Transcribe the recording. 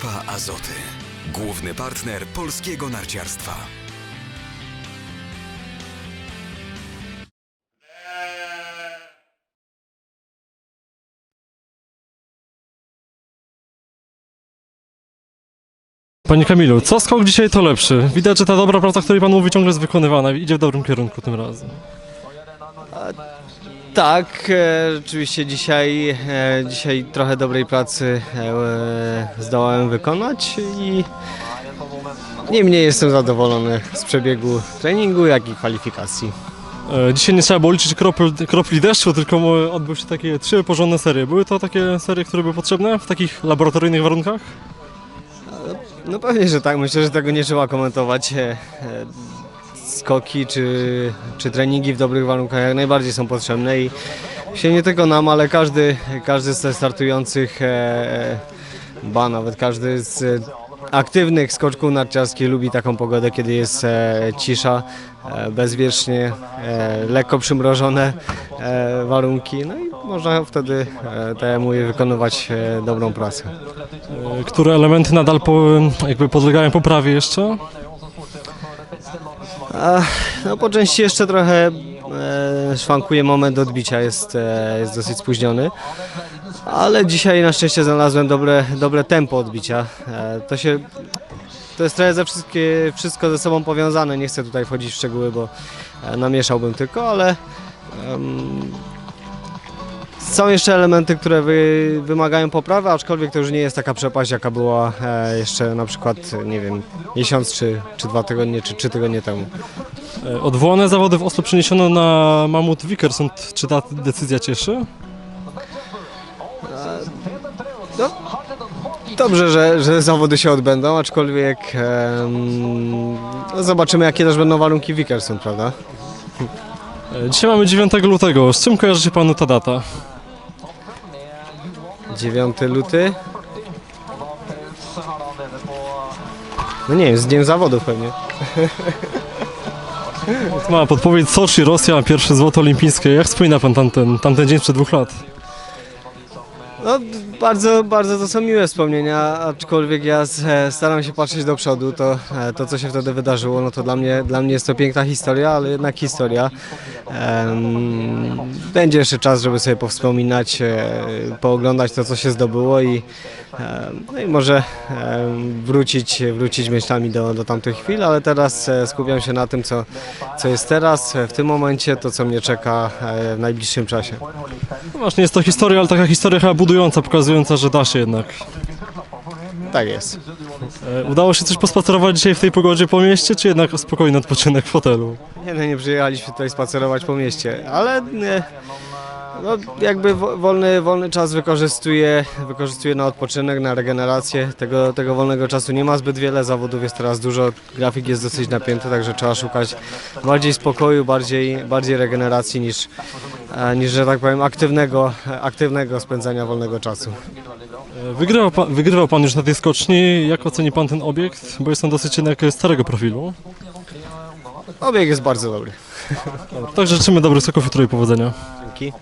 Grupa Azoty. Główny partner polskiego narciarstwa. Panie Kamilu, co skok dzisiaj to lepszy? Widać, że ta dobra praca, której Pan mówi, ciągle jest wykonywana i idzie w dobrym kierunku tym razem. Tak, e, rzeczywiście dzisiaj, e, dzisiaj trochę dobrej pracy e, zdołałem wykonać i niemniej jestem zadowolony z przebiegu treningu, jak i kwalifikacji. E, Dzisiaj nie trzeba było liczyć kropel, kropli deszczu, tylko mo- odbyły się takie trzy porządne serie. Były to takie serie, które były potrzebne w takich laboratoryjnych warunkach? No pewnie, że tak, myślę, że tego nie trzeba komentować. E, e, Skoki czy, czy treningi w dobrych warunkach jak najbardziej są potrzebne i się nie tylko nam, ale każdy, każdy z startujących, e, ba nawet każdy z e, aktywnych skoczków narciarskich lubi taką pogodę, kiedy jest e, cisza, e, bezwiecznie, e, lekko przymrożone e, warunki, no i można wtedy, e, wykonywać e, dobrą pracę. E, Które elementy nadal po, jakby podlegają poprawie jeszcze? No po części jeszcze trochę e, szwankuje moment odbicia, jest, e, jest dosyć spóźniony. Ale dzisiaj na szczęście znalazłem dobre, dobre tempo odbicia. E, to się to jest trochę ze wszystkie, wszystko ze sobą powiązane. Nie chcę tutaj wchodzić w szczegóły, bo namieszałbym tylko, ale są jeszcze elementy, które wy, wymagają poprawy, aczkolwiek to już nie jest taka przepaść, jaka była e, jeszcze na przykład, nie wiem, miesiąc, czy, czy dwa tygodnie, czy trzy tygodnie temu. E, Odwołane zawody w Oslo przeniesiono na Mamut Wikersund. Czy ta decyzja cieszy? No, dobrze, że, że zawody się odbędą, aczkolwiek em, no zobaczymy jakie też będą warunki w Wikersund, prawda? E, Dzisiaj mamy 9 lutego. Z czym kojarzy się Panu ta data? 9 luty. No nie wiem, z dniem zawodów pewnie. Ma podpowiedź Soczi, Rosja, pierwsze złoto olimpijskie. Jak wspomina Pan tamten, tamten dzień sprzed dwóch lat? No, bardzo, bardzo to są miłe wspomnienia, aczkolwiek ja e, staram się patrzeć do przodu, to, e, to co się wtedy wydarzyło, no to dla mnie, dla mnie jest to piękna historia, ale jednak historia. Będzie jeszcze czas, żeby sobie powspominać, e, pooglądać to, co się zdobyło i, no i może wrócić, wrócić myślami do, do tamtych chwil, ale teraz e, skupiam się na tym, co, co jest teraz, e, w tym momencie, to co mnie czeka w najbliższym czasie. No właśnie, jest to historia, ale taka historia chyba budująca, pokazująca, że da się jednak. Tak jest. E, Udało się coś pospacerować dzisiaj w tej pogodzie po mieście, czy jednak spokojny odpoczynek w hotelu? Nie, no nie przyjechaliśmy tutaj spacerować po mieście, ale nie, no, jakby wo- wolny, wolny czas wykorzystuję, wykorzystuję na odpoczynek, na regenerację. Tego, tego wolnego czasu nie ma zbyt wiele, zawodów jest teraz dużo, grafik jest dosyć napięty, także trzeba szukać bardziej spokoju, bardziej, bardziej regeneracji niż, e, niż, że tak powiem, aktywnego, aktywnego spędzania wolnego czasu. Wygrywał pan, wygrywał pan już na tej skoczni. Jak oceni pan ten obiekt? Bo jest on dosyć jednak starego profilu. Obieg jest bardzo dobry. Także życzymy dobrych jutro i powodzenia. Dzięki.